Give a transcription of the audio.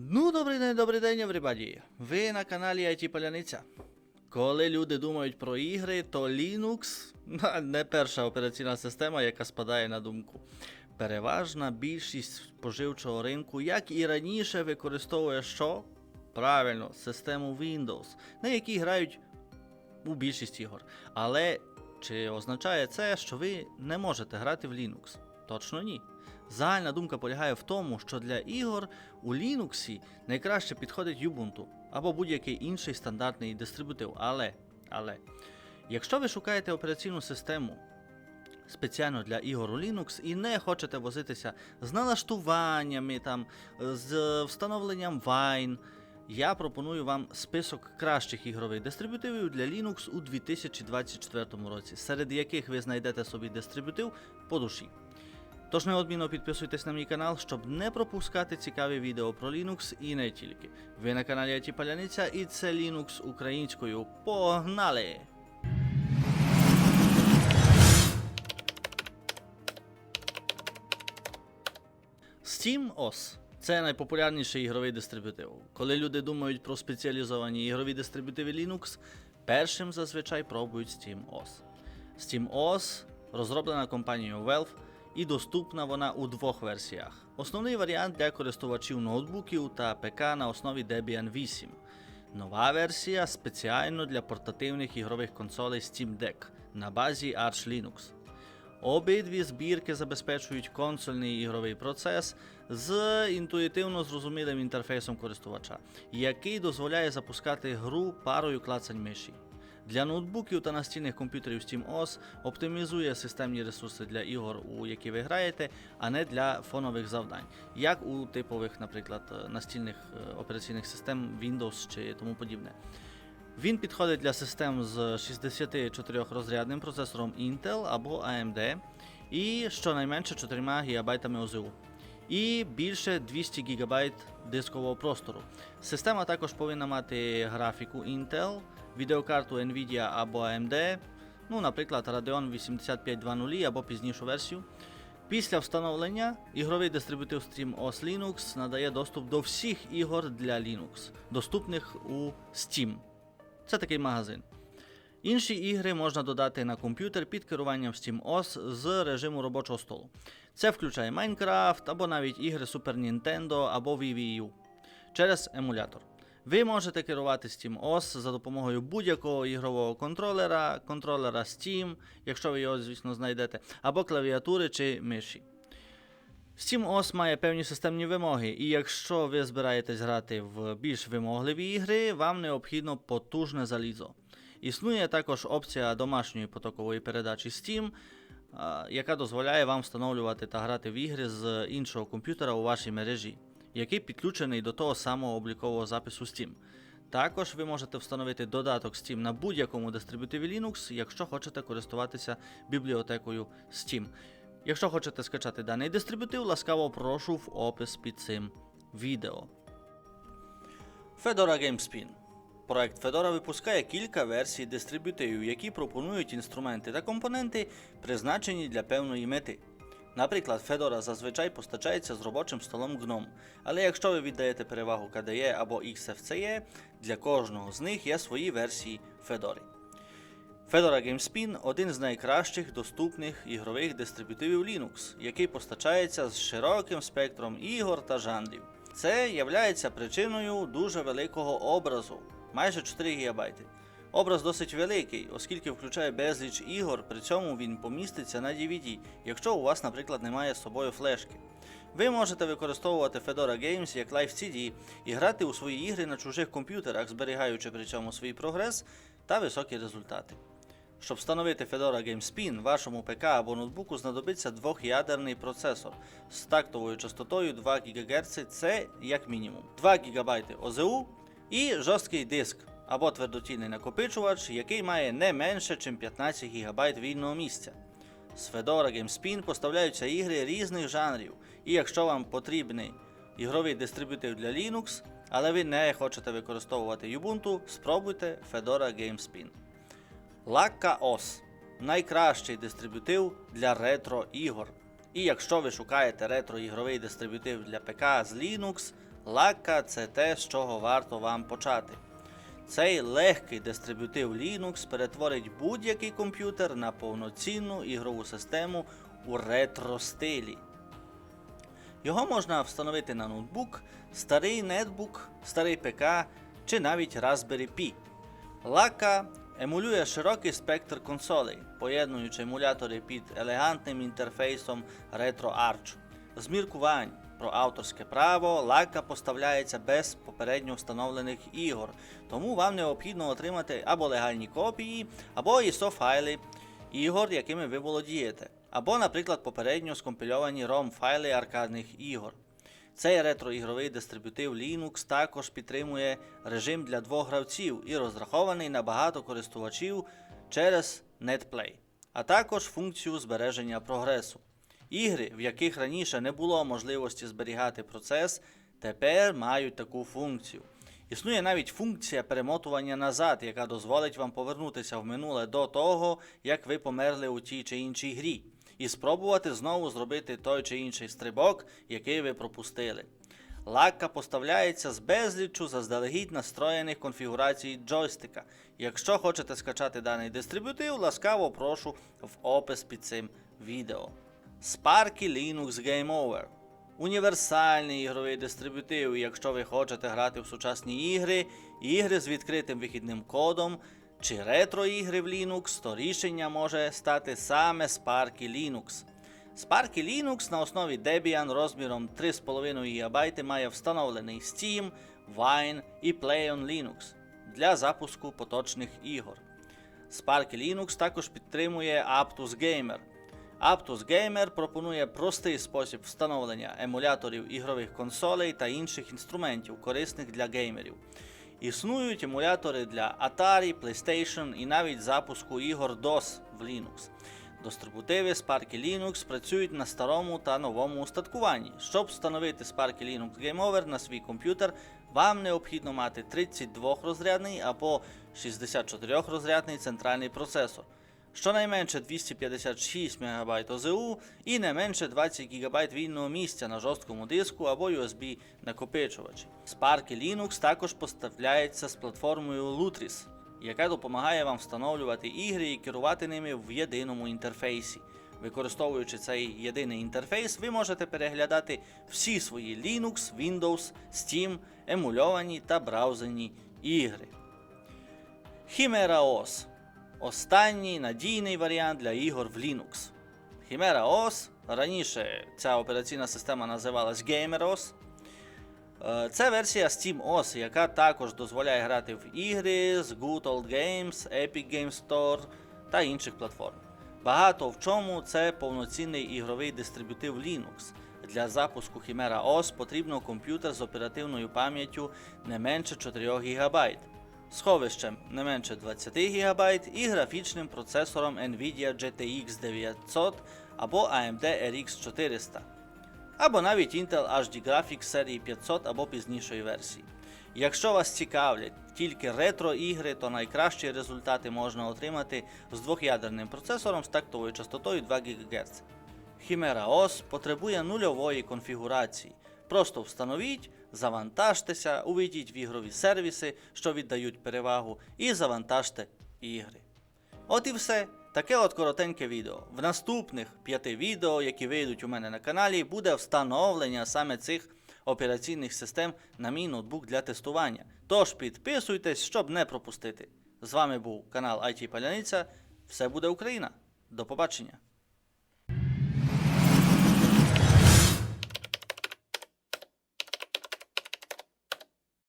Ну, добрий день, добрий день, everybody. Ви на каналі IT Паляниця. Коли люди думають про ігри, то Linux не перша операційна система, яка спадає на думку. Переважна більшість споживчого ринку, як і раніше, використовує що? Правильно, систему Windows, на якій грають у більшість ігор. Але чи означає це, що ви не можете грати в Linux? Точно ні. Загальна думка полягає в тому, що для ігор у Linux найкраще підходить Ubuntu або будь-який інший стандартний дистрибутив. Але, але, якщо ви шукаєте операційну систему спеціально для ігор у Linux і не хочете возитися з налаштуваннями, там, з встановленням Wine, я пропоную вам список кращих ігрових дистрибутивів для Linux у 2024 році, серед яких ви знайдете собі дистрибутив по душі. Тож неодмінно підписуйтесь на мій канал, щоб не пропускати цікаві відео про Linux і не тільки. Ви на каналі IT Паляниця і це Linux українською. Погнали! SteamOS – це найпопулярніший ігровий дистрибутив. Коли люди думають про спеціалізовані ігрові дистрибутиви Linux, першим зазвичай пробують SteamOS. SteamOS розроблена компанією Valve і доступна вона у двох версіях. Основний варіант для користувачів ноутбуків та ПК на основі Debian 8. Нова версія спеціально для портативних ігрових консолей Steam Deck на базі Arch Linux. Обидві збірки забезпечують консольний ігровий процес з інтуїтивно зрозумілим інтерфейсом користувача, який дозволяє запускати гру парою клацань миші. Для ноутбуків та настільних комп'ютерів SteamOS оптимізує системні ресурси для ігор, у які ви граєте, а не для фонових завдань, як у типових, наприклад, настільних е, операційних систем Windows чи тому подібне. Він підходить для систем з 64-розрядним процесором Intel або AMD і щонайменше 4 ГБ ОЗУ. І більше 200 ГБ дискового простору. Система також повинна мати графіку Intel, відеокарту Nvidia або AMD, ну, наприклад, Radeon 8520 або пізнішу версію. Після встановлення ігровий дистрибутив SteamOS Linux надає доступ до всіх ігор для Linux, доступних у Steam. Це такий магазин. Інші ігри можна додати на комп'ютер під керуванням SteamOS з режиму робочого столу. Це включає Minecraft або навіть ігри Super Nintendo або Wii U через емулятор. Ви можете керувати SteamOS за допомогою будь-якого ігрового контролера, контролера Steam, якщо ви його, звісно, знайдете, або клавіатури чи миші. SteamOS має певні системні вимоги, і якщо ви збираєтесь грати в більш вимогливі ігри, вам необхідно потужне залізо. Існує також опція домашньої потокової передачі Steam, яка дозволяє вам встановлювати та грати в ігри з іншого комп'ютера у вашій мережі, який підключений до того самого облікового запису Steam. Також ви можете встановити додаток Steam на будь-якому дистрибутиві Linux, якщо хочете користуватися бібліотекою Steam. Якщо хочете скачати даний дистрибутив, ласкаво прошу в опис під цим відео. Fedora GameSpin. Проект Fedora випускає кілька версій дистрибутивів, які пропонують інструменти та компоненти, призначені для певної мети. Наприклад, Fedora зазвичай постачається з робочим столом GNOME, але якщо ви віддаєте перевагу KDE або XFCE, для кожного з них є свої версії Fedora. Fedora GameSpin один з найкращих доступних ігрових дистрибутивів Linux, який постачається з широким спектром ігор та жанрів. Це являється причиною дуже великого образу майже 4 ГБ. Образ досить великий, оскільки включає безліч ігор, при цьому він поміститься на DVD, якщо у вас, наприклад, немає з собою флешки. Ви можете використовувати Fedora Games як Live CD і грати у свої ігри на чужих комп'ютерах, зберігаючи при цьому свій прогрес та високі результати. Щоб встановити Fedora GameSpin, вашому ПК або ноутбуку знадобиться двох'ядерний процесор з тактовою частотою 2 ГГц, це як мінімум, 2 ГБ ОЗУ і жорсткий диск або твердотільний накопичувач, який має не менше, ніж 15 ГБ вільного місця. З Fedora GameSpin поставляються ігри різних жанрів, і якщо вам потрібний ігровий дистрибутив для Linux, але ви не хочете використовувати Ubuntu, спробуйте Fedora GameSpin. Laka OS найкращий дистрибутив для ретро ігор. І якщо ви шукаєте ретро ігровий дистрибутив для ПК з Linux, Лака це те, з чого варто вам почати. Цей легкий дистрибутив Linux перетворить будь-який комп'ютер на повноцінну ігрову систему у ретро-стилі. Його можна встановити на ноутбук, старий нетбук, старий ПК чи навіть Raspberry Pi. Лака емулює широкий спектр консолей, поєднуючи емулятори під елегантним інтерфейсом RetroArch. З міркувань про авторське право лака поставляється без попередньо встановлених ігор, тому вам необхідно отримати або легальні копії, або ISO файли ігор, якими ви володієте, або, наприклад, попередньо скомпільовані ROM файли аркадних ігор. Цей ретроігровий дистрибутив Linux також підтримує режим для двох гравців і розрахований на багато користувачів через NetPlay, а також функцію збереження прогресу. Ігри, в яких раніше не було можливості зберігати процес, тепер мають таку функцію. Існує навіть функція перемотування назад, яка дозволить вам повернутися в минуле до того, як ви померли у тій чи іншій грі, і спробувати знову зробити той чи інший стрибок, який ви пропустили. Лакка поставляється з безліччю заздалегідь настроєних конфігурацій джойстика. Якщо хочете скачати даний дистрибутив, ласкаво прошу в опис під цим відео. Sparky Linux Game Over. Універсальний ігровий дистрибутив, якщо ви хочете грати в сучасні ігри, ігри з відкритим вихідним кодом чи ретро-ігри в Linux, то рішення може стати саме Sparky Linux. Sparky Linux на основі Debian розміром 3,5 ГБ має встановлений Steam, Wine і Play on Linux для запуску поточних ігор. Sparky Linux також підтримує Aptus Gamer. Aptus Gamer пропонує простий спосіб встановлення емуляторів ігрових консолей та інших інструментів, корисних для геймерів. Існують емулятори для Atari, PlayStation і навіть запуску ігор DOS в Linux. Дистрибутиви Sparky Linux працюють на старому та новому устаткуванні. Щоб встановити Sparky Linux Game Over на свій комп'ютер, вам необхідно мати 32-розрядний або 64-розрядний центральний процесор, щонайменше 256 МБ ОЗУ і не менше 20 ГБ вільного місця на жорсткому диску або USB накопичувачі. Sparky Linux також поставляється з платформою Lutris, яка допомагає вам встановлювати ігри і керувати ними в єдиному інтерфейсі. Використовуючи цей єдиний інтерфейс, ви можете переглядати всі свої Linux, Windows, Steam, емульовані та браузерні ігри. Chimera OS останній надійний варіант для ігор в Linux. Chimera OS, раніше ця операційна система називалась Gamer OS. Е, Це версія Steam OS, яка також дозволяє грати в ігри з Good Old Games, Epic Games Store та інших платформ. Багато в чому це повноцінний ігровий дистрибутив Linux. Для запуску Chimera OS потрібно комп'ютер з оперативною пам'яттю не менше 4 ГБ, сховищем не менше 20 ГБ і графічним процесором Nvidia GTX 900 або AMD RX 400 або навіть Intel HD Graphics серії 500 або пізнішої версії. Якщо вас цікавлять тільки ретро-ігри, то найкращі результати можна отримати з двох'ядерним процесором з тактовою частотою 2 ГГц. Chimera OS потребує нульової конфігурації. Просто встановіть, завантажтеся, увійдіть в ігрові сервіси, що віддають перевагу, і завантажте ігри. От і все. Таке от коротеньке відео. В наступних п'яти відео, які вийдуть у мене на каналі, буде встановлення саме цих операційних систем на мій ноутбук для тестування. Тож підписуйтесь, щоб не пропустити. З вами був канал IT Паляниця. Все буде Україна. До побачення!